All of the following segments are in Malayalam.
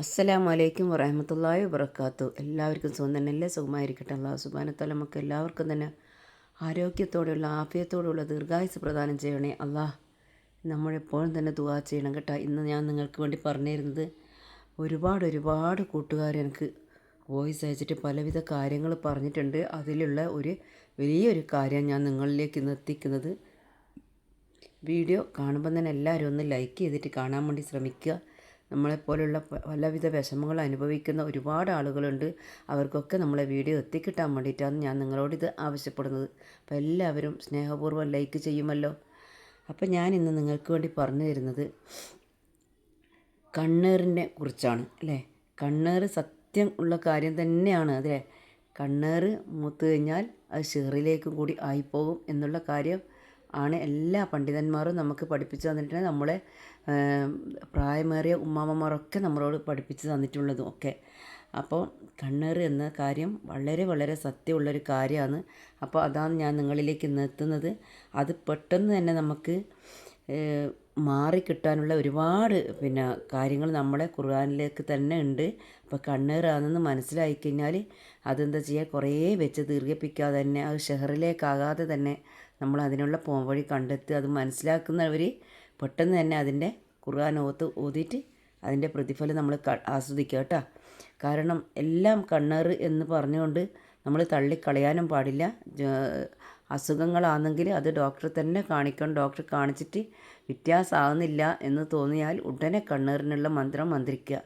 അസ്സലാമു വലൈക്കും വറഹമത്തല്ലാഹി വബർക്കാത്തു എല്ലാവർക്കും സുഖം തന്നെയല്ലേ സുഖമായിരിക്കട്ടെ. അള്ളാഹു സുബാനത്തോല നമുക്ക് എല്ലാവർക്കും തന്നെ ആരോഗ്യത്തോടെയുള്ള ആഫിയത്തോടെയുള്ള ദീർഘായുസ് പ്രദാനം ചെയ്യണേ. അള്ളാഹ് നമ്മളെപ്പോഴും തന്നെ ദുവാ ചെയ്യണം കേട്ടോ. ഇന്ന് ഞാൻ നിങ്ങൾക്ക് വേണ്ടി പറഞ്ഞിരുന്നത് ഒരുപാട് ഒരുപാട് കൂട്ടുകാർ എനിക്ക് വോയിസ് അയച്ചിട്ട് പലവിധ കാര്യങ്ങൾ പറഞ്ഞിട്ടുണ്ട്. അതിലുള്ള ഒരു വലിയൊരു കാര്യം ഞാൻ നിങ്ങളിലേക്ക് ഇന്ന് എത്തിക്കുന്നത്. വീഡിയോ കാണുമ്പോൾ തന്നെ എല്ലാവരും ഒന്ന് ലൈക്ക് ചെയ്തിട്ട് കാണാൻ വേണ്ടി ശ്രമിക്കുക. നമ്മളെപ്പോലുള്ള പലവിധ വിഷമങ്ങൾ അനുഭവിക്കുന്ന ഒരുപാട് ആളുകളുണ്ട്. അവർക്കൊക്കെ നമ്മളെ വീഡിയോ എത്തിക്കിട്ടാൻ വേണ്ടിയിട്ടാണ് ഞാൻ നിങ്ങളോട് ഇത് ആവശ്യപ്പെടുന്നത്. അപ്പോൾ എല്ലാവരും സ്നേഹപൂർവം ലൈക്ക് ചെയ്യുമല്ലോ. അപ്പോൾ ഞാൻ ഇന്ന് നിങ്ങൾക്ക് വേണ്ടി പറഞ്ഞു തരുന്നത് കണ്ണേറിനെ കുറിച്ചാണ് അല്ലേ? കണ്ണേറ് സത്യം ഉള്ള കാര്യം തന്നെയാണ് അതെ കണ്ണേറ് മൂത്ത് കഴിഞ്ഞാൽ അത് ഷെറിലേക്കും കൂടി ആയിപ്പോകും എന്നുള്ള കാര്യം ആണ് എല്ലാ പണ്ഡിതന്മാരും നമുക്ക് പഠിപ്പിച്ചു തന്നിട്ടുണ്ട് നമ്മളെ പ്രായമേറിയ ഉമ്മാമ്മമാരൊക്കെ നമ്മളോട് പഠിപ്പിച്ച് തന്നിട്ടുള്ളതും ഒക്കെ. അപ്പോൾ കണ്ണേറ് എന്ന കാര്യം വളരെ വളരെ സത്യമുള്ളൊരു കാര്യമാണ്. അപ്പോൾ അതാണ് ഞാൻ നിങ്ങളിലേക്ക് നിർത്തുന്നത്. അത് പെട്ടെന്ന് തന്നെ നമുക്ക് മാറിക്കിട്ടാനുള്ള ഒരുപാട് പിന്നെ കാര്യങ്ങൾ നമ്മളെ ഖുർആനിലേക്ക് തന്നെ ഉണ്ട്. അപ്പോൾ കണ്ണേറാണെന്ന് മനസ്സിലായി കഴിഞ്ഞാൽ അതെന്താ ചെയ്യുക? കുറേ വെച്ച് ദീർഘിപ്പിക്കാതെ തന്നെ അത് ഷെഹറിലേക്കാകാതെ തന്നെ നമ്മൾ അതിനുള്ള പോംവഴി കണ്ടെത്തി അത് മനസ്സിലാക്കുന്നവർ പെട്ടെന്ന് തന്നെ അതിന്റെ ഖുർആൻ ഓത്ത് ഓതിയിട്ട് അതിന്റെ പ്രതിഫലം നമ്മൾ ആസ്വദിക്കുക കേട്ടോ. കാരണം എല്ലാം കണ്ണേറ് എന്ന് പറഞ്ഞുകൊണ്ട് നമ്മൾ തള്ളിക്കളയാനും പാടില്ല. അസുഖങ്ങളാണെങ്കിൽ അത് ഡോക്ടറെ തന്നെ കാണിക്കണം. ഡോക്ടറെ കാണിച്ചിട്ട് വ്യത്യാസമാകുന്നില്ല എന്ന് തോന്നിയാൽ ഉടനെ കണ്ണേറിനുള്ള മന്ത്രം മന്ത്രിക്കുക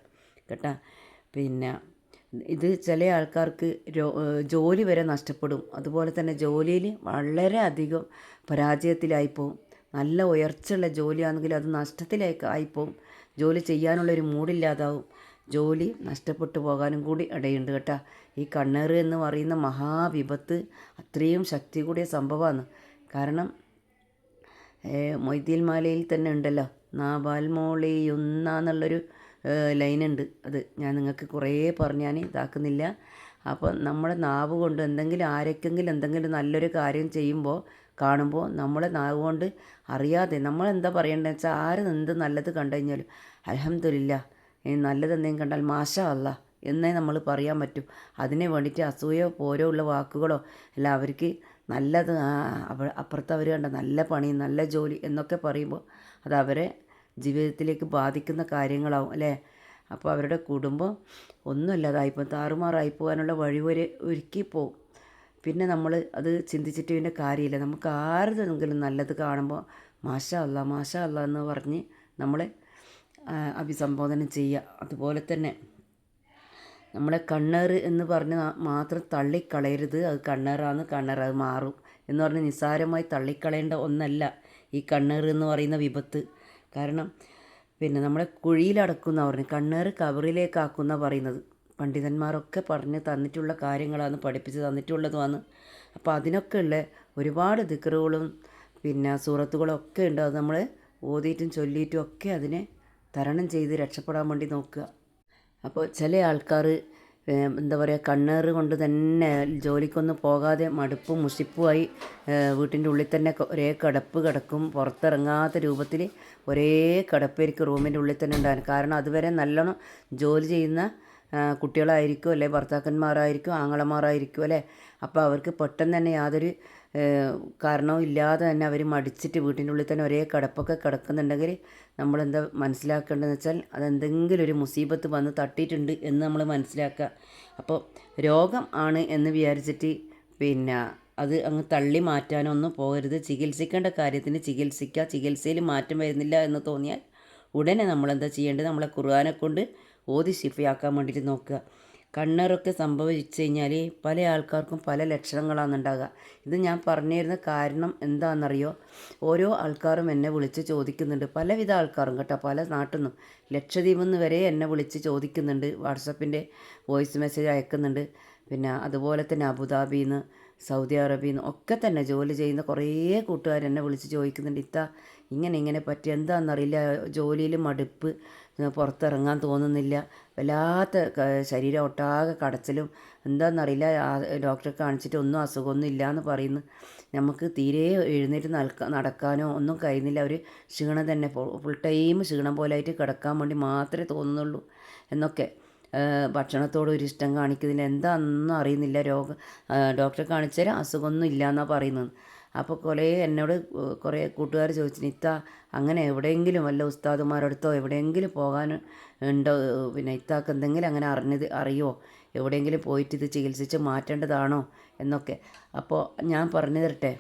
കേട്ടോ. പിന്നെ ഇത് ചില ആൾക്കാർക്ക് ജോലി വരെ നഷ്ടപ്പെടും. അതുപോലെ തന്നെ ജോലിയിൽ വളരെ അധികം പരാജയത്തിലായിപ്പോവും. നല്ല ഉയർച്ചയുള്ള ജോലിയാണെങ്കിൽ അത് നഷ്ടത്തിലേക്ക് ആയിപ്പോവും. ജോലി ചെയ്യാനുള്ളൊരു മൂടില്ലാതാവും ജോലി നഷ്ടപ്പെട്ടു പോകാനും കൂടി ഇടയുണ്ട് കേട്ടോ. ഈ കണ്ണേറ് എന്ന് പറയുന്ന മഹാവിപത്ത് അത്രയും ശക്തി കൂടിയ സംഭവമാണ്. കാരണം മൊയ്തീൽ മാലയിൽ തന്നെ ഉണ്ടല്ലോ. നാബാൽ മോളിയൊന്ന എന്നുള്ളൊരു ലൈനുണ്ട് അത്. ഞാൻ നിങ്ങൾക്ക് കുറേ പറഞ്ഞ് ഞാൻ ഇതാക്കുന്നില്ല. അപ്പോൾ നമ്മുടെ നാവ് കൊണ്ട് എന്തെങ്കിലും ആരൊക്കെങ്കിലും എന്തെങ്കിലും നല്ലൊരു കാര്യം ചെയ്യുമ്പോൾ കാണുമ്പോൾ നമ്മളെ നാവുകൊണ്ട് അറിയാതെ നമ്മൾ എന്താ പറയേണ്ടതെന്ന് വെച്ചാൽ ആര് എന്ത് നല്ലത് കണ്ടു കഴിഞ്ഞാലും അലഹമില്ല നല്ലത് എന്തെങ്കിലും കണ്ടാൽ മാഷാ അല്ല എന്നേ നമ്മൾ പറയാൻ പറ്റും. അതിന് വേണ്ടിയിട്ട് അസൂയോ പോരോ ഉള്ള വാക്കുകളോ അല്ല അവർക്ക് നല്ലത് അപ്പുറത്ത് അവർ കണ്ട നല്ല പണി നല്ല ജോലി എന്നൊക്കെ പറയുമ്പോൾ അത് അവരെ ജീവിതത്തിലേക്ക് ബാധിക്കുന്ന കാര്യങ്ങളാവും അല്ലേ? അപ്പോൾ അവരുടെ കുടുംബം ഒന്നുമില്ലാതായിപ്പോൾ താറുമാറായി പോകാനുള്ള വഴി വരെ ഒരുക്കി പോവും പിന്നെ നമ്മൾ അത് ചിന്തിച്ചിട്ട് പിന്നെ കാര്യമില്ല. നമുക്ക് ആരുതെങ്കിലും നല്ലത് കാണുമ്പോൾ മാഷ അല്ല മാഷ അല്ല എന്ന് പറഞ്ഞ് നമ്മളെ അഭിസംബോധന ചെയ്യുക. അതുപോലെ തന്നെ നമ്മളെ കണ്ണേറ് എന്ന് പറഞ്ഞ് മാത്രം തള്ളിക്കളയരുത്. അത് കണ്ണേറാന്ന് കണ്ണേറ് അത് മാറും എന്ന് പറഞ്ഞ് നിസ്സാരമായി തള്ളിക്കളയേണ്ട ഒന്നല്ല ഈ കണ്ണേറ് എന്ന് പറയുന്ന വിപത്ത്. കാരണം പിന്നെ നമ്മളെ കുഴിയിലടക്കുന്ന പറഞ്ഞു കണ്ണേറ് കവറിലേക്കാക്കുന്ന പറയുന്നത്. പണ്ഡിതന്മാരൊക്കെ പറഞ്ഞ് തന്നിട്ടുള്ള കാര്യങ്ങളാണ് പഠിപ്പിച്ച് തന്നിട്ടുള്ളതുമാണ്. അപ്പോൾ അതിനൊക്കെ ഉള്ള ഒരുപാട് ദിക്കറുകളും പിന്നെ സൂറത്തുകളും ഒക്കെ ഉണ്ട്. അത് നമ്മൾ ഓതിയിട്ടും ചൊല്ലിയിട്ടും ഒക്കെ അതിനെ തരണം ചെയ്ത് രക്ഷപ്പെടാൻ വേണ്ടി നോക്കുക. അപ്പോൾ ചില ആൾക്കാർ എന്താ പറയുക കണ്ണേറ് കൊണ്ട് തന്നെ ജോലിക്കൊന്നും പോകാതെ മടുപ്പും മുഷിപ്പുമായി വീട്ടിന്റെ ഉള്ളിൽ തന്നെ ഒരേ കടപ്പ് കിടക്കും. പുറത്തിറങ്ങാത്ത രൂപത്തിൽ ഒരേ കടപ്പേരിക്ക് റൂമിന്റെ ഉള്ളിൽ തന്നെ ഉണ്ടാകും കാരണം അതുവരെ നല്ലോണം ജോലി ചെയ്യുന്ന കുട്ടികളായിരിക്കും അല്ലെ? ഭർത്താക്കന്മാരായിരിക്കും ആങ്ങളമാരായിരിക്കും അല്ലേ? അപ്പോൾ അവർക്ക് പെട്ടെന്ന് തന്നെ യാതൊരു കാരണവും ഇല്ലാതെ തന്നെ അവർ മടിച്ചിട്ട് വീട്ടിന്റെ ഉള്ളിൽ തന്നെ ഒരേ കിടപ്പൊക്കെ കിടക്കുന്നുണ്ടെങ്കിൽ നമ്മളെന്താ മനസ്സിലാക്കേണ്ടതെന്ന് വെച്ചാൽ അതെന്തെങ്കിലും ഒരു മുസീബത്ത് വന്ന് തട്ടിയിട്ടുണ്ട് എന്ന് നമ്മൾ മനസ്സിലാക്കുക. അപ്പോൾ രോഗം ആണ് എന്ന് വിചാരിച്ചിട്ട് പിന്നെ അത് അങ്ങ് തള്ളി മാറ്റാനൊന്നും പോകരുത്. ചികിത്സിക്കേണ്ട കാര്യത്തിന് ചികിത്സിക്കുക. ചികിത്സയിൽ മാറ്റം വരുന്നില്ല എന്ന് തോന്നിയാൽ ഉടനെ നമ്മളെന്താ ചെയ്യേണ്ടത്? നമ്മളെ ഖുർആനെ കൊണ്ട് ഓതി ശിഫയാക്കാൻ വേണ്ടിയിട്ട് നോക്കുക. കണ്ണറൊക്കെ സംഭവിച്ചു കഴിഞ്ഞാൽ പല ആൾക്കാർക്കും പല ലക്ഷണങ്ങളാണ് ഉണ്ടാകുക ഇത് ഞാൻ പറഞ്ഞു തരുന്ന കാരണം എന്താണെന്നറിയോ? ഓരോ ആൾക്കാരും എന്നെ വിളിച്ച് ചോദിക്കുന്നുണ്ട്. പലവിധ ആൾക്കാരും കേട്ടോ. പല നാട്ടിൽ നിന്നും ലക്ഷദ്വീപിൽ നിന്ന് വരെ എന്നെ വിളിച്ച് ചോദിക്കുന്നുണ്ട്. വാട്സപ്പിന്റെ വോയിസ് മെസ്സേജ് അയക്കുന്നുണ്ട്. പിന്നെ അതുപോലെ തന്നെ അബുദാബിയിൽ നിന്ന് സൗദി അറേബ്യയിൽ നിന്ന് ഒക്കെ തന്നെ ജോലി ചെയ്യുന്ന കുറേ കൂട്ടുകാർ എന്നെ വിളിച്ച് ചോദിക്കുന്നുണ്ട്. ഇത്ത ഇങ്ങനെ ഇങ്ങനെ പറ്റി എന്താണെന്നറിയില്ല. ജോലിയിൽ മടുപ്പ്. പുറത്തിറങ്ങാൻ തോന്നുന്നില്ല. വല്ലാത്ത ശരീരം ഒട്ടാകെ കടച്ചിലും. എന്താണെന്നറിയില്ല ഡോക്ടറെ കാണിച്ചിട്ട് ഒന്നും അസുഖമൊന്നും ഇല്ല എന്ന് പറയുന്നു. നമുക്ക് തീരെ എഴുന്നേറ്റ് നടക്ക നടക്കാനോ ഒന്നും കഴിയുന്നില്ല. ഒരു ക്ഷീണം തന്നെ. ഫുൾ ടൈം ക്ഷീണം പോലെ ആയിട്ട് കിടക്കാൻ വേണ്ടി മാത്രമേ തോന്നുന്നുള്ളൂ എന്നൊക്കെ. ഭക്ഷണത്തോട് ഒരു ഇഷ്ടം കാണിക്കുന്നില്ല എന്താണെന്നൊന്നും അറിയുന്നില്ല രോഗം. ഡോക്ടറെ കാണിച്ചാൽ അസുഖമൊന്നും ഇല്ല എന്നാണ് പറയുന്നത്. അപ്പോൾ കുറേ എന്നോട് കുറേ കൂട്ടുകാർ ചോദിച്ചു ഇത്ത അങ്ങനെ എവിടെയെങ്കിലും വല്ല ഉസ്താദുമാരടുത്തോ എവിടെയെങ്കിലും പോകാൻ ഉണ്ടോ? പിന്നെ ഇത്താക്ക് എന്തെങ്കിലും അങ്ങനെ അറിഞ്ഞത് അറിയോ? എവിടെയെങ്കിലും പോയിട്ട് ഇത് ചികിത്സിച്ച് മാറ്റേണ്ടതാണോ? എന്നൊക്കെ. അപ്പോൾ ഞാൻ പറഞ്ഞു തരട്ടെ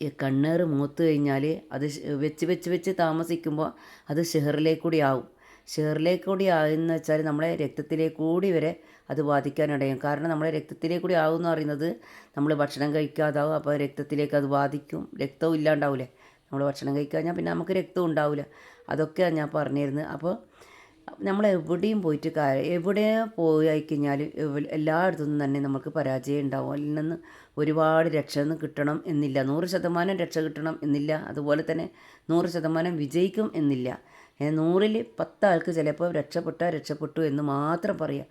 ഈ കണ്ണേറ് മൂത്ത് കഴിഞ്ഞാൽ അത് വെച്ച് വെച്ച് വെച്ച് താമസിക്കുമ്പോൾ അത് ഷെഹറിലേക്ക് കൂടി ആവും. ഷെഹറിലേക്ക് കൂടി ആകുന്ന വെച്ചാൽ നമ്മളെ രക്തത്തിലേക്ക് കൂടി വരെ അത് ബാധിക്കാനിടയും കാരണം നമ്മുടെ രക്തത്തിലേക്ക് കൂടി ആവും എന്ന് പറയുന്നത് നമ്മൾ ഭക്ഷണം കഴിക്കാതാവും. അപ്പോൾ രക്തത്തിലേക്ക് അത് ബാധിക്കും. രക്തവും ഇല്ലാണ്ടാവില്ലേ നമ്മൾ ഭക്ഷണം കഴിക്കാഞ്ഞാൽ പിന്നെ നമുക്ക് രക്തം ഉണ്ടാവില്ല. അതൊക്കെയാണ് ഞാൻ പറഞ്ഞിരുന്നത്. അപ്പോൾ നമ്മൾ എവിടെയും പോയിട്ട് കാര്യം എവിടെ പോയി കഴിഞ്ഞാൽ എല്ലായിടത്തു തന്നെ നമുക്ക് പരാജയം ഉണ്ടാവും. അതിൽ നിന്ന് ഒരുപാട് രക്ഷ കിട്ടണം എന്നില്ല. നൂറ് ശതമാനം രക്ഷ കിട്ടണം എന്നില്ല. അതുപോലെ തന്നെ നൂറ് ശതമാനം വിജയിക്കും എന്നില്ല. നൂറിൽ പത്താൾക്ക് ചിലപ്പോൾ രക്ഷപ്പെട്ടാൽ രക്ഷപ്പെട്ടു എന്ന് മാത്രം പറയാം.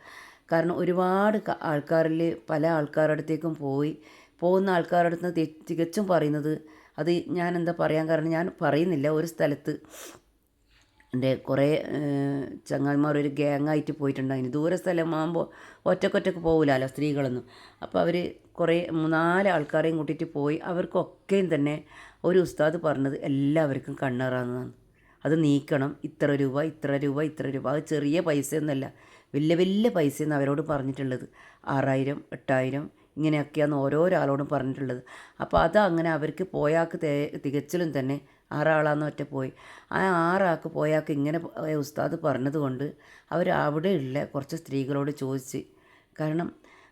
കാരണം ഒരുപാട് ആൾക്കാരിൽ പല ആൾക്കാരുടെ അടുത്തേക്കും പോയി. പോകുന്ന ആൾക്കാരുടെ അടുത്ത് തികച്ചും പറയുന്നത് അത് ഞാൻ എന്താ പറയാൻ കാരണം ഞാൻ പറയുന്നില്ല. ഒരു സ്ഥലത്ത് എന്റെ കുറേ ചങ്ങാതിമാർ ഒരു ഗ്യാങ്ങായിട്ട് പോയിട്ടുണ്ടായിന് ദൂര സ്ഥലമാകുമ്പോൾ ഒറ്റക്കൊറ്റക്ക് പോകില്ലല്ലോ സ്ത്രീകളൊന്നും. അപ്പോൾ അവർ കുറേ മൂന്നാൽ ആൾക്കാരെയും കൂട്ടിയിട്ട് പോയി. അവർക്കൊക്കെയും തന്നെ ഒരു ഉസ്താദ് പറഞ്ഞത് എല്ലാവർക്കും കണ്ണേറാന്നതാണ് അത് നീക്കണം. ഇത്ര രൂപ ഇത്ര രൂപ ഇത്ര രൂപ. അത് ചെറിയ പൈസയൊന്നുമല്ല. വലിയ വലിയ പൈസയെന്ന് അവരോട് പറഞ്ഞിട്ടുള്ളത്. ആറായിരം എട്ടായിരം ഇങ്ങനെയൊക്കെയാണ് ഓരോരാളോടും പറഞ്ഞിട്ടുള്ളത്. അപ്പോൾ അത് അങ്ങനെ അവർക്ക് പോയാൾക്ക് തികച്ചിലും തന്നെ ആറാളാന്ന് ഒറ്റ പോയി. ആ ആറാൾക്ക് പോയാൾക്ക് ഇങ്ങനെ ഉസ്താദ് പറഞ്ഞതുകൊണ്ട് അവർ അവിടെയുള്ള കുറച്ച് സ്ത്രീകളോട് ചോദിച്ച് കാരണം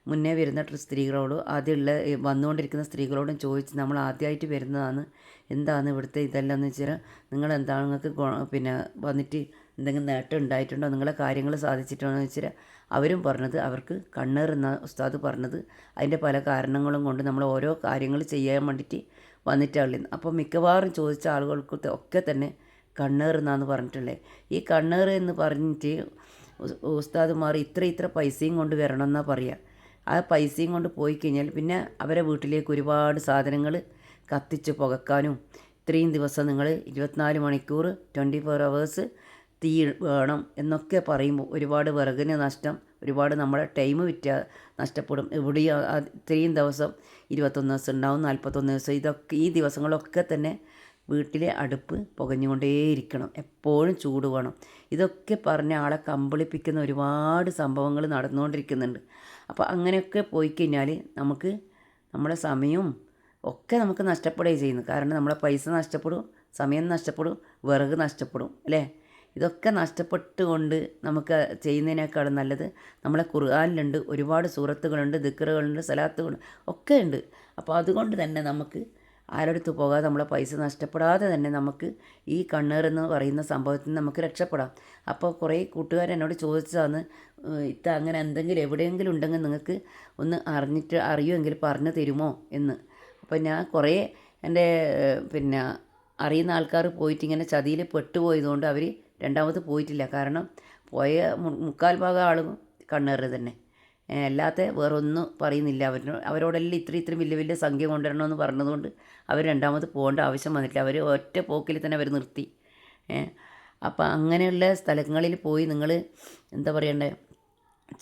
മുന്നേ വരുന്ന സ്ത്രീകളോട് ആദ്യമുള്ള വന്നുകൊണ്ടിരിക്കുന്ന സ്ത്രീകളോടും ചോദിച്ച് നമ്മൾ ആദ്യമായിട്ട് വരുന്നതാണ്. എന്താണ് ഇവിടുത്തെ ഇതെല്ലാം എന്ന് വെച്ചാൽ നിങ്ങൾ എന്താണ് നിങ്ങൾക്ക് പിന്നെ വന്നിട്ട് എന്തെങ്കിലും നേട്ടം ഉണ്ടായിട്ടുണ്ടോ? നിങ്ങളെ കാര്യങ്ങൾ സാധിച്ചിട്ടുണ്ടോ എന്ന് വെച്ചാൽ അവരും പറഞ്ഞത് അവർക്ക് കണ്ണേർ എന്ന ഉസ്താദ് പറഞ്ഞത് അതിന്റെ പല കാരണങ്ങളും കൊണ്ട് നമ്മൾ ഓരോ കാര്യങ്ങൾ ചെയ്യാൻ വേണ്ടിയിട്ട് വന്നിട്ടുള്ളത് അപ്പോൾ മിക്കവാറും ചോദിച്ച ആളുകൾക്ക് ഒക്കെ തന്നെ കണ്ണേർ എന്നാന്ന് പറഞ്ഞിട്ടുള്ളത്. ഈ കണ്ണേർ എന്ന് പറഞ്ഞിട്ട് ഉസ്താദ്മാർ ഇത്ര ഇത്ര പൈസയും കൊണ്ട് വരണം എന്നാണ് പറയുക. ആ പൈസയും കൊണ്ട് പോയി കഴിഞ്ഞാൽ പിന്നെ അവരെ വീട്ടിലേക്ക് ഒരുപാട് സാധനങ്ങൾ കത്തിച്ച് പുകക്കാനും ഇത്രയും ദിവസം നിങ്ങൾ ഇരുപത്തിനാല് മണിക്കൂർ ട്വന്റി ഫോർ അവേഴ്സ് തീ വേണം എന്നൊക്കെ പറയുമ്പോൾ ഒരുപാട് വിറകിന് നഷ്ടം ഒരുപാട് നമ്മുടെ ടൈം വിറ്റ നഷ്ടപ്പെടും. എവിടെയും ഇത്രയും ദിവസം ഇരുപത്തൊന്ന് ദിവസം ഉണ്ടാവും നാൽപ്പത്തൊന്ന് ദിവസം ഇതൊക്കെ ഈ ദിവസങ്ങളൊക്കെ തന്നെ വീട്ടിലെ അടുപ്പ് പുകഞ്ഞുകൊണ്ടേയിരിക്കണം. എപ്പോഴും ചൂട് വേണം. ഇതൊക്കെ പറഞ്ഞ ആളെ കമ്പളിപ്പിക്കുന്ന ഒരുപാട് സംഭവങ്ങൾ നടന്നുകൊണ്ടിരിക്കുന്നുണ്ട്. അപ്പോൾ അങ്ങനെയൊക്കെ പോയി കഴിഞ്ഞാൽ നമുക്ക് നമ്മുടെ സമയവും ഒക്കെ നമുക്ക് നഷ്ടപ്പെടുകയും ചെയ്യുന്നു. കാരണം നമ്മളെ പൈസ നഷ്ടപ്പെടും സമയം നഷ്ടപ്പെടും വിറക് നഷ്ടപ്പെടും അല്ലേ? ഇതൊക്കെ നഷ്ടപ്പെട്ടുകൊണ്ട് നമുക്ക് ചെയ്യുന്നതിനേക്കാളും നല്ലത് നമ്മളെ ഖുർആാനിലുണ്ട് ഒരുപാട് സൂറത്തുകളുണ്ട് ദിക്കറുകളുണ്ട് സലാത്തുകളുണ്ട് ഒക്കെ ഉണ്ട്. അപ്പോൾ അതുകൊണ്ട് തന്നെ നമുക്ക് ആരടുത്ത് പോകാതെ നമ്മളെ പൈസ നഷ്ടപ്പെടാതെ തന്നെ നമുക്ക് ഈ കണ്ണേർ പറയുന്ന സംഭവത്തിൽ നിന്ന് നമുക്ക് രക്ഷപ്പെടാം. അപ്പോൾ കുറേ കൂട്ടുകാർ എന്നോട് ചോദിച്ചതാണ് ഇത്ത അങ്ങനെ എന്തെങ്കിലും എവിടെയെങ്കിലും ഉണ്ടെങ്കിൽ നിങ്ങൾക്ക് ഒന്ന് അറിഞ്ഞിട്ട് അറിയുമെങ്കിൽ പറഞ്ഞു തരുമോ? എന്ന്. അപ്പോൾ ഞാൻ കുറേ എന്റെ പിന്നെ അറിയുന്ന ആൾക്കാർ പോയിട്ട് ഇങ്ങനെ ചതിയിൽ പെട്ടുപോയതുകൊണ്ട് അവർ രണ്ടാമത് പോയിട്ടില്ല. കാരണം പോയ മുക്കാൽ ഭാഗം ആളും കണ്ണേറ് തന്നെ. അല്ലാത്ത വേറെ ഒന്നും പറയുന്നില്ല. അവർ അവരോടെല്ലാം ഇത്ര ഇത്രയും വലിയ വലിയ സംഖ്യ കൊണ്ടുവരണമെന്ന് പറഞ്ഞതുകൊണ്ട് അവർ രണ്ടാമത് പോകേണ്ട ആവശ്യം വന്നിട്ടില്ല. അവർ ഒറ്റ പോക്കിൽ തന്നെ അവർ നിർത്തി. അപ്പം അങ്ങനെയുള്ള സ്ഥലങ്ങളിൽ പോയി നിങ്ങൾ എന്താ പറയണ്ടേ?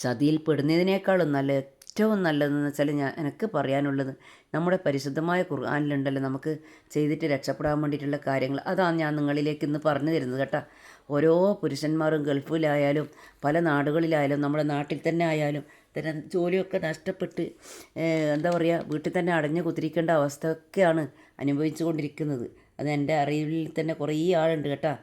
ചതിയിൽ പെടുന്നതിനേക്കാളും നല്ല ഏറ്റവും നല്ലതെന്ന് വെച്ചാൽ ഞാൻ എനിക്ക് പറയാനുള്ളത് നമ്മുടെ പരിശുദ്ധമായ ഖുർആാനിലുണ്ടല്ലോ. നമുക്ക് ചെയ്തിട്ട് രക്ഷപ്പെടാൻ വേണ്ടിയിട്ടുള്ള കാര്യങ്ങൾ. അതാണ് ഞാൻ നിങ്ങളിലേക്ക് ഇന്ന് പറഞ്ഞു തരുന്നത് കേട്ടോ. ഓരോ പുരുഷന്മാരും ഗൾഫിലായാലും പല നാടുകളിലായാലും നമ്മുടെ നാട്ടിൽ തന്നെ ആയാലും തന്നെ ജോലിയൊക്കെ നഷ്ടപ്പെട്ട് എന്താ പറയുക വീട്ടിൽ തന്നെ അടഞ്ഞു കുത്തിരിക്കേണ്ട അവസ്ഥയൊക്കെയാണ് അനുഭവിച്ചു കൊണ്ടിരിക്കുന്നത്. അത് എന്റെ അറിവിൽ തന്നെ കുറേ ആളുണ്ട് കേട്ടോ.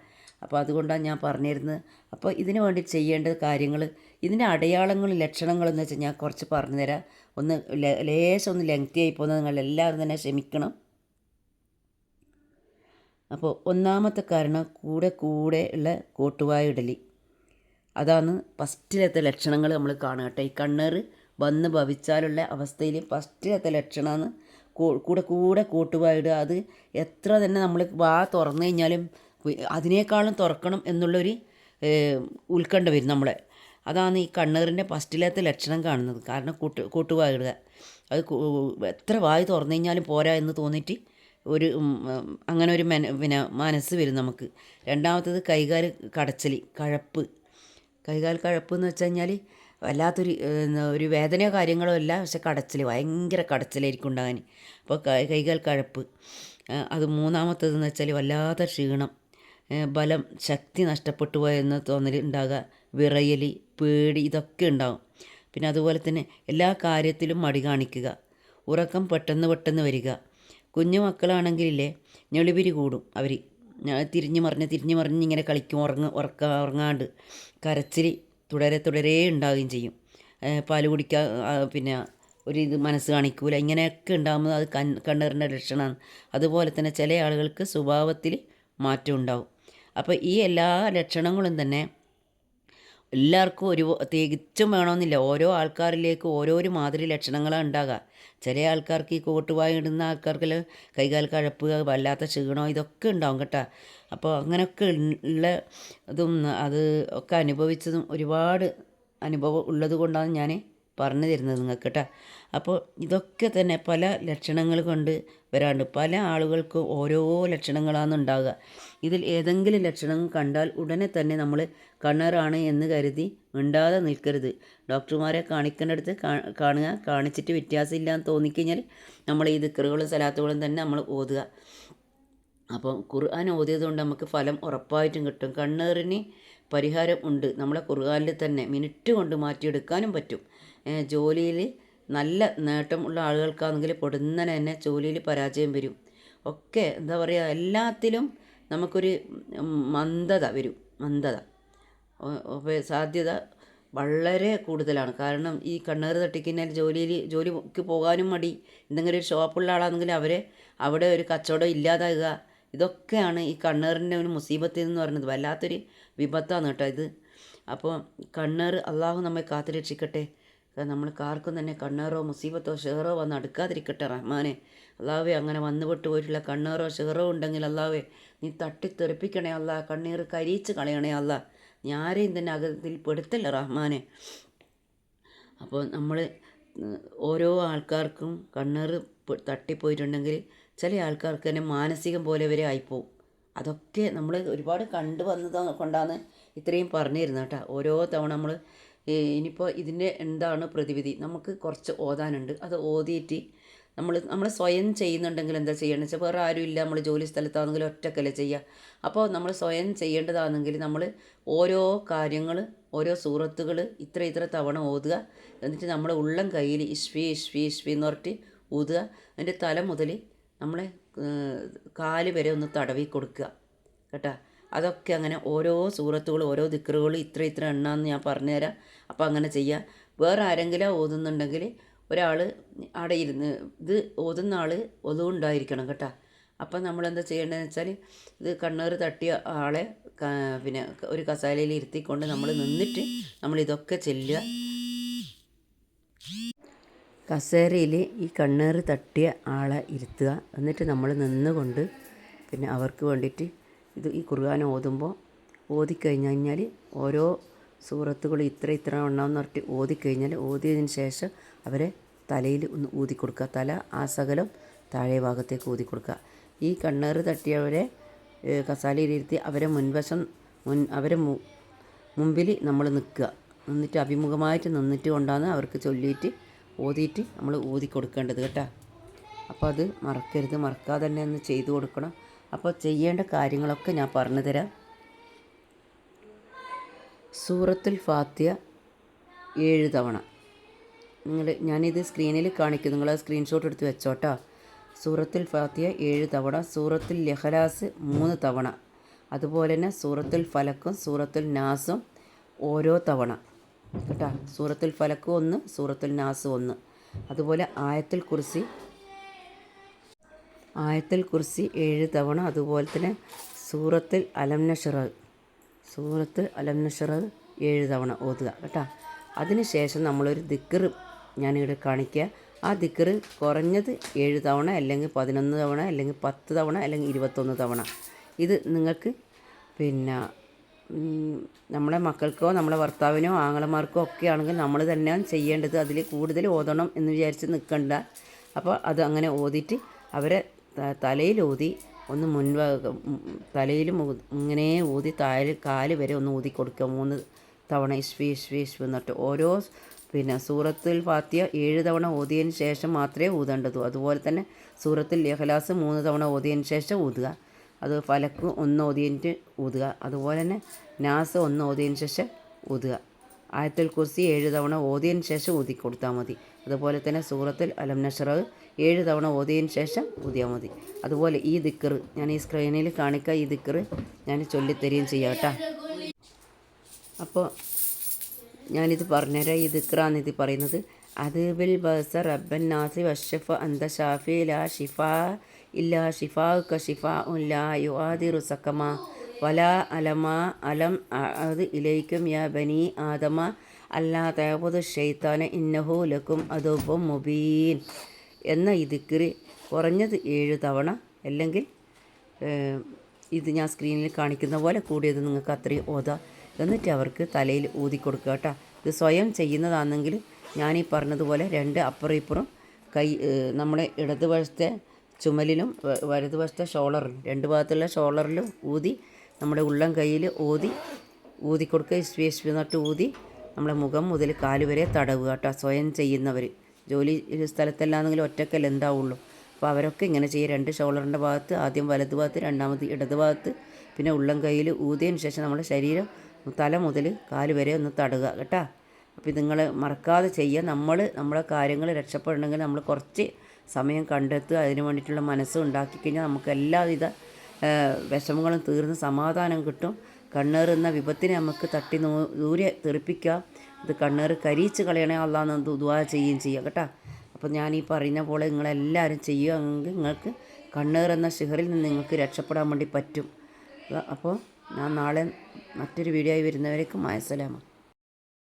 അപ്പോൾ അതുകൊണ്ടാണ് ഞാൻ പറഞ്ഞിരുന്നത്. അപ്പോൾ ഇതിന് വേണ്ടി ചെയ്യേണ്ട കാര്യങ്ങൾ ഇതിന്റെ അടയാളങ്ങൾ ലക്ഷണങ്ങളും എന്ന് വെച്ചാൽ ഞാൻ കുറച്ച് പറഞ്ഞു തരാം ഒന്ന് ലേശം ഒന്ന് ലെങ്തി ആയി പോകുന്നത് നിങ്ങൾ എല്ലാവരും തന്നെ ക്ഷമിക്കണം. അപ്പോൾ ഒന്നാമത്തെ കാരണം കൂടെ കൂടെ ഉള്ള കോട്ടുവായ ഇടലി അതാണ് ഫസ്റ്റിലത്തെ ലക്ഷണങ്ങൾ നമ്മൾ കാണുക കേട്ടോ. ഈ കണ്ണേറ് വന്ന് ഭവിച്ചാലുള്ള അവസ്ഥയിൽ ഫസ്റ്റിലത്തെ ലക്ഷണമാണ് കൂടെ കൂടെ കൂട്ടുവായിടുക അത് എത്ര തന്നെ നമ്മൾ വാ തുറന്നു കഴിഞ്ഞാലും അതിനേക്കാളും തുറക്കണം എന്നുള്ളൊരു ഉത്കണ്ഠ വരും നമ്മളെ. അതാണ് ഈ കണ്ണേറിന്റെ ഫസ്റ്റിലത്തെ ലക്ഷണം കാണുന്നത്. കാരണം കൂട്ട് കൂട്ടുവായിടുക അത് എത്ര വായി തുറന്നു കഴിഞ്ഞാലും പോരാ എന്ന് തോന്നിയിട്ട് ഒരു അങ്ങനെ ഒരു മെന പിന്നെ മനസ്സ് വരും നമുക്ക്. രണ്ടാമത്തത് കൈകാൽ കടച്ചൽ കഴപ്പ്. കൈകാൽ കഴപ്പ് എന്ന് വെച്ച് കഴിഞ്ഞാൽ വല്ലാത്തൊരു ഒരു വേദനയോ കാര്യങ്ങളോ അല്ല പക്ഷെ കടച്ചിൽ ഭയങ്കര കടച്ചിലായിരിക്കും ഉണ്ടാകാൻ. അപ്പോൾ കൈകാൽ കഴപ്പ്. അത് മൂന്നാമത്തതെന്ന് വെച്ചാൽ വല്ലാത്ത ക്ഷീണം. ബലം ശക്തി നഷ്ടപ്പെട്ടു പോയെന്ന് തോന്നൽ ഉണ്ടാകുക വിറയൽ പേടി ഇതൊക്കെ ഉണ്ടാകും പിന്നെ അതുപോലെ തന്നെ എല്ലാ കാര്യത്തിലും മടി കാണിക്കുക. ഉറക്കം പെട്ടെന്ന് പെട്ടെന്ന് വരിക. കുഞ്ഞു മക്കളാണെങ്കിലില്ലേ ഞെളിപിരി കൂടും അവർ തിരിഞ്ഞു മറിഞ്ഞ് തിരിഞ്ഞു മറിഞ്ഞ് ഇങ്ങനെ കളിക്കും ഉറങ്ങ ഉറക്ക ഉറങ്ങാണ്ട് കരച്ചിൽ തുടരെ തുടരെ ഉണ്ടാവുകയും ചെയ്യും. പാൽ കുടിക്കാൻ പിന്നെ ഒരു ഇത് മനസ്സ് കാണിക്കൂല. ഇങ്ങനെയൊക്കെ ഉണ്ടാകുമ്പോൾ അത് കൺ കണ്ണേറിന്റെ ലക്ഷണമാണ്. അതുപോലെ തന്നെ ചില ആളുകൾക്ക് സ്വഭാവത്തിൽ മാറ്റം ഉണ്ടാവും. അപ്പോൾ ഈ എല്ലാ ലക്ഷണങ്ങളും തന്നെ എല്ലാവർക്കും ഒരു തികച്ചും വേണമെന്നില്ല. ഓരോ ആൾക്കാരിലേക്ക് ഓരോരു മാതിരി ലക്ഷണങ്ങളാണ് ഉണ്ടാകുക ചില ആൾക്കാർക്ക് ഈ കോട്ടുവായി ഇടുന്ന ആൾക്കാർക്ക് കൈകാൽ കഴപ്പ് വല്ലാത്ത ക്ഷീണോ ഇതൊക്കെ ഉണ്ടാവും കേട്ടോ. അപ്പോൾ അങ്ങനെയൊക്കെ ഉള്ള ഇതും അത് ഒക്കെ അനുഭവിച്ചതും ഒരുപാട് അനുഭവം ഉള്ളത് കൊണ്ടാണ് ഞാൻ പറഞ്ഞു തരുന്നത് നിങ്ങൾക്ക് കേട്ടോ. അപ്പോൾ ഇതൊക്കെ തന്നെ പല ലക്ഷണങ്ങൾ കൊണ്ട് വരാണ്ട്. പല ആളുകൾക്ക് ഓരോ ലക്ഷണങ്ങളാണ് ഉണ്ടാകുക ഇതിൽ ഏതെങ്കിലും ലക്ഷണം കണ്ടാൽ ഉടനെ തന്നെ നമ്മൾ കണ്ണറാണ് എന്ന് കരുതി മിണ്ടാതെ നിൽക്കരുത്. ഡോക്ടർമാരെ കാണിക്കേണ്ടടുത്ത് കാണുക. കാണിച്ചിട്ട് വ്യത്യാസമില്ല എന്ന് തോന്നിക്കഴിഞ്ഞാൽ നമ്മൾ ഈ ദിക്കറുകളും സലാത്തുകളും തന്നെ നമ്മൾ ഓതുക. അപ്പോൾ ഖുർആൻ ഓതിയതുകൊണ്ട് നമുക്ക് ഫലം ഉറപ്പായിട്ടും കിട്ടും. കണ്ണേറിന് പരിഹാരം ഉണ്ട്. നമ്മളെ ഖുർആനിൽ തന്നെ മിനിറ്റ് കൊണ്ട് മാറ്റിയെടുക്കാനും പറ്റും. ജോലിയിൽ നല്ല നേട്ടമുള്ള ആളുകൾക്കാണെങ്കിൽ പൊടുന്നനെ തന്നെ ജോലിയിൽ പരാജയം വരും. ഒക്കെ എന്താ പറയുക എല്ലാത്തിലും നമുക്കൊരു മന്ദത വരും മന്ദത. സാധ്യത വളരെ കൂടുതലാണ്. കാരണം ഈ കണ്ണേറ് തട്ടിക്കഴിഞ്ഞാൽ ജോലിയിൽ ജോലിക്ക് പോകാനും മടി എന്തെങ്കിലും ഒരു ഷോപ്പുള്ള ആളാണെങ്കിൽ അവരെ അവിടെ ഒരു കച്ചവടം ഇല്ലാതാകുക ഇതൊക്കെയാണ് ഈ കണ്ണേറിന്റെ ഒരു മുസീബത്ത് എന്ന് പറയുന്നത്. വല്ലാത്തൊരു വിപത്താണ് കേട്ടോ ഇത്. അപ്പോൾ കണ്ണേർ അള്ളാഹു നമ്മെ കാത്തു രക്ഷിക്കട്ടെ നമ്മൾക്ക് ആർക്കും തന്നെ കണ്ണേറോ മുസീബത്തോ ഷെയറോ വന്ന് അടുക്കാതിരിക്കട്ടെ റഹ്മാനെ. അള്ളാവെ അങ്ങനെ വന്നുപെട്ട് പോയിട്ടുള്ള കണ്ണേറോ ഷെയറോ ഉണ്ടെങ്കിൽ അള്ളാവെ നീ തട്ടിത്തെറിപ്പിക്കണേ അല്ല കണ്ണീർ കരിയിച്ച് കളയണേ അല്ല. നീ ആരെയും തന്നെ അകത്തിൽ പെടുത്തല്ല റഹ്മാനെ? അപ്പോൾ നമ്മൾ ഓരോ ആൾക്കാർക്കും കണ്ണീർ തട്ടിപ്പോയിട്ടുണ്ടെങ്കിൽ ചില ആൾക്കാർക്ക് തന്നെ മാനസികം പോലെ വരെ ആയിപ്പോവും. അതൊക്കെ നമ്മൾ ഒരുപാട് കണ്ടു വന്നത് കൊണ്ടാണ് ഇത്രയും പറഞ്ഞു തരുന്നത് കേട്ടോ. ഓരോ തവണ നമ്മൾ ഇനിയിപ്പോൾ ഇതിന്റെ എന്താണ് പ്രതിവിധി? നമുക്ക് കുറച്ച് ഓതാനുണ്ട്. അത് ഓതിയിട്ട് നമ്മൾ നമ്മൾ സ്വയം ചെയ്യുന്നുണ്ടെങ്കിൽ എന്താ ചെയ്യണമെന്ന് വെച്ചാൽ വേറെ ആരും ഇല്ല. നമ്മൾ ജോലി സ്ഥലത്താണെങ്കിലും ഒറ്റക്കല്ലേ ചെയ്യുക അപ്പോൾ നമ്മൾ സ്വയം ചെയ്യേണ്ടതാണെങ്കിൽ നമ്മൾ ഓരോ കാര്യങ്ങൾ ഓരോ സൂറത്തുകൾ ഇത്ര ഇത്ര തവണ ഓതുക. എന്നിട്ട് നമ്മൾ ഉള്ളം കയ്യിൽ ഇഷ്വി ഇഷ്വി ഇഷ്വി എന്ന് പറഞ്ഞിട്ട് ഊതുക. അതിന്റെ തല മുതൽ നമ്മളെ കാൽ വരെ ഒന്ന് തടവി കൊടുക്കുക. കേട്ടോ? അതൊക്കെ അങ്ങനെ ഓരോ സൂറത്തുകളും ഓരോ ദിക്കറുകളും ഇത്ര ഇത്ര എണ്ണാന്ന് ഞാൻ പറഞ്ഞുതരാം. അപ്പോൾ അങ്ങനെ ചെയ്യുക വേറെ ആരെങ്കിലും ഓതുന്നുണ്ടെങ്കിൽ ഒരാൾ അവിടെ ഇരുന്ന് ഇത് ഓതുന്ന ആൾ ഒതുണ്ടായിരിക്കണം കേട്ടോ. അപ്പം നമ്മളെന്താ ചെയ്യേണ്ടതെന്ന് വെച്ചാൽ ഇത് കണ്ണേറ് തട്ടിയ ആളെ പിന്നെ ഒരു കസാലയിൽ ഇരുത്തിക്കൊണ്ട് നമ്മൾ നിന്നിട്ട് നമ്മൾ ഇതൊക്കെ ചെല്ലുക. കസേരയിൽ ഈ കണ്ണേറ് തട്ടിയ ആളെ ഇരുത്തുക. എന്നിട്ട് നമ്മൾ നിന്നുകൊണ്ട് പിന്നെ അവർക്ക് വേണ്ടിയിട്ട് ഇത് ഈ ഖുർആൻ ഓതുമ്പോൾ ഓതിക്കഴിഞ്ഞു കഴിഞ്ഞാൽ ഓരോ സൂറത്തുകൾ ഇത്ര ഇത്ര എണ്ണമെന്ന് പറഞ്ഞിട്ട് ഓതിക്കഴിഞ്ഞാൽ ഓതിയതിന് ശേഷം അവരെ തലയിൽ ഒന്ന് ഊതി കൊടുക്കുക തല ആ സകലം താഴെ ഭാഗത്തേക്ക് ഊതി കൊടുക്കുക ഈ കണ്ണേറ് തട്ടിയവരെ കസാലയിലിരുത്തി അവരെ മുൻവശം മുൻ അവരെ മുമ്പിൽ നമ്മൾ നിൽക്കുക. നിന്നിട്ട് അഭിമുഖമായിട്ട് നിന്നിട്ട് കൊണ്ടാണ് അവർക്ക് ചൊല്ലിയിട്ട് ഓതിയിട്ട് നമ്മൾ ഊതി കൊടുക്കേണ്ടത് കേട്ടോ. അപ്പോൾ അത് മറക്കരുത്. മറക്കാതെ തന്നെ ഒന്ന് ചെയ്തു കൊടുക്കണം. അപ്പോൾ ചെയ്യേണ്ട കാര്യങ്ങളൊക്കെ ഞാൻ പറഞ്ഞു തരാം. സൂറത്തുൽ ഫാത്തിയ ഏഴ് തവണ. നിങ്ങൾ ഞാനിത് സ്ക്രീനിൽ കാണിക്കും നിങ്ങൾ സ്ക്രീൻഷോട്ട് എടുത്ത് വെച്ചോട്ടോ. സൂറത്തുൽ ഫാത്തിയ ഏഴ് തവണ സൂറത്തുൽ ലഹലാസ് മൂന്ന് തവണ. അതുപോലെ തന്നെ സൂറത്തുൽ ഫലക്കും സൂറത്തുൽ നാസും ഓരോ തവണ. കേട്ടോ? സൂറത്തുൽ ഫലക്കും ഒന്ന് സൂറത്തുൽ നാസും ഒന്ന്. അതുപോലെ ആയത്തുൽ കുർസി ആയത്തുൽ കുറിച്ച് ഏഴ് തവണ അതുപോലെ തന്നെ സൂറത്തിൽ അലം നഷറ സൂറത്ത് അലം നഷറ ഏഴ് തവണ ഓതുക കേട്ടോ. അതിന് ശേഷം നമ്മളൊരു ദിക്കർ ഞാനിവിടെ കാണിക്കുക. ആ ദിക്കർ കുറഞ്ഞത് ഏഴ് തവണ അല്ലെങ്കിൽ പതിനൊന്ന് തവണ അല്ലെങ്കിൽ പത്ത് തവണ അല്ലെങ്കിൽ ഇരുപത്തൊന്ന് തവണ. ഇത് നിങ്ങൾക്ക് പിന്നെ നമ്മളെ മക്കൾക്കോ നമ്മളെ ഭർത്താവിനോ ആങ്ങളമാർക്കോ ഒക്കെ ആണെങ്കിൽ നമ്മൾ തന്നെ ചെയ്യേണ്ടത്. അതിൽ കൂടുതൽ ഓതണം എന്ന് വിചാരിച്ച് നിൽക്കണ്ട. അപ്പോൾ അത് അങ്ങനെ ഓതിയിട്ട് അവരെ തലയിൽ ഊതി ഒന്ന് മുൻവ തലയിൽ ഇങ്ങനെ ഊതി താഴെ കാൽ വരെ ഒന്ന് ഊതി കൊടുക്കുക. മൂന്ന് തവണ ഇഷ്വി ഇഷ്വി ഇഷ്വി എന്നിട്ട് ഓരോ പിന്നെ സൂറത്തിൽ ഫാത്തിയ ഏഴ് തവണ ഓതിയതിന് ശേഷം മാത്രമേ ഊതേണ്ടതു അതുപോലെ തന്നെ സൂറത്തിൽ ഇഖ്ലാസ് മൂന്ന് തവണ ഓതിയതിന് ശേഷം ഊതുക. അത് ഫലക്ക് ഒന്ന് ഓതിയതിന്റെ ഊതുക. അതുപോലെ തന്നെ നാസ് ഒന്ന് ഓതിയതിന് ശേഷം ഊതുക. ആയത്തിൽ കുർസി ഏഴ് തവണ ഓതിയതിന് ശേഷം ഊതി കൊടുത്താൽ മതി. അതുപോലെ തന്നെ സൂറത്തിൽ അലം നഷറവ് ഏഴ് തവണ ഓതിയതിന് ശേഷം ഊതിയാൽ മതി. അതുപോലെ ഈ ദിക്കർ ഞാൻ ഈ സ്ക്രീനിൽ കാണിക്കുക ഈ ദിക്കർ ഞാൻ ചൊല്ലിത്തരികയും ചെയ്യാം കേട്ടോ. അപ്പോൾ ഞാനിത് പറഞ്ഞുതരാം ഈ ദിക്കറാണ് ഇത് പറയുന്നത്. അത് ബിൽ ബസ റബ്ബൻ നാസി വഷഫ അന്ത ഷാഫി ലാ ഷിഫാ ഇല്ലാ ഷിഫാ ക ഷിഫാ ലാ യുആദിറു റുസക്കമ വല അലമ അലം അത് ഇലയിക്കും യാ ബനി ആദമ അല്ലാ തേബുദ് ഷെയ്ത്താന ഇന്നഹു ലക്കും അതുബും മുബീൻ. എന്ന ഈ ദിക്കറ് കുറഞ്ഞത് ഏഴ് തവണ അല്ലെങ്കിൽ ഇത് ഞാൻ സ്ക്രീനിൽ കാണിക്കുന്ന പോലെ കൂടിയത് നിങ്ങൾക്ക് അത്രയും ഓതാം. എന്നിട്ട് അവർക്ക് തലയിൽ ഊതി കൊടുക്കുക കേട്ടോ. ഇത് സ്വയം ചെയ്യുന്നതാണെങ്കിൽ ഞാൻ ഈ പറഞ്ഞതുപോലെ രണ്ട് അപ്പുറം ഇപ്പുറം കൈ നമ്മുടെ ഇടതുവശത്തെ ചുമലിലും വലതുവശത്തെ ഷോളറിലും രണ്ട് ഭാഗത്തുള്ള ഷോളറിലും ഊതി നമ്മുടെ ഉള്ളം കയ്യിൽ ഊതി ഊതി കൊടുക്കുക ഇസ്വി ഇസ്വി എന്നിട്ട് ഊതി നമ്മുടെ മുഖം മുതൽ കാൽ വരെ തടവുക കേട്ടോ. സ്വയം ചെയ്യുന്നവർ ജോലി സ്ഥലത്തല്ലാന്നെങ്കിലും ഒറ്റക്കല്ല എന്താവുള്ളൂ. അപ്പോൾ അവരൊക്കെ ഇങ്ങനെ ചെയ്യും. രണ്ട് ഷോളറിന്റെ ഭാഗത്ത് ആദ്യം വലത് ഭാഗത്ത് രണ്ടാമത് ഇടത് ഭാഗത്ത് പിന്നെ ഉള്ളം കയ്യിൽ ഊതിയതിന് ശേഷം നമ്മുടെ ശരീരം തല മുതൽ കാൽ വരെ ഒന്ന് തടുക കേട്ടോ. അപ്പോൾ നിങ്ങൾ മറക്കാതെ ചെയ്യുക. നമ്മൾ നമ്മളെ കാര്യങ്ങൾ രക്ഷപ്പെടണമെങ്കിൽ നമ്മൾ കുറച്ച് സമയം കണ്ടെത്തുക. അതിന് വേണ്ടിയിട്ടുള്ള മനസ്സ് ഉണ്ടാക്കി കഴിഞ്ഞാൽ നമുക്ക് എല്ലാവിധ വിഷമങ്ങളും തീർന്ന് സമാധാനം കിട്ടും. കണ്ണേറുന്ന വിപത്തിനെ നമുക്ക് തട്ടി നൂ ദൂരെ തെറിപ്പിക്കാം ഇത് കണ്ണേറ് കരിയിച്ച് കളയണേ അല്ലാന്ന് ദുവാ ചെയ്യുകയും ചെയ്യുക കേട്ടോ. അപ്പോൾ ഞാൻ ഈ പറയുന്ന പോലെ നിങ്ങളെല്ലാവരും ചെയ്യുകയാണെങ്കിൽ നിങ്ങൾക്ക് കണ്ണേർ എന്ന ഷിഹറിൽ നിന്ന് നിങ്ങൾക്ക് രക്ഷപ്പെടാൻ വേണ്ടി പറ്റും. അപ്പോൾ ഞാൻ നാളെ മറ്റൊരു വീഡിയോ ആയി വരുന്നവരേക്കും മായസലാമ.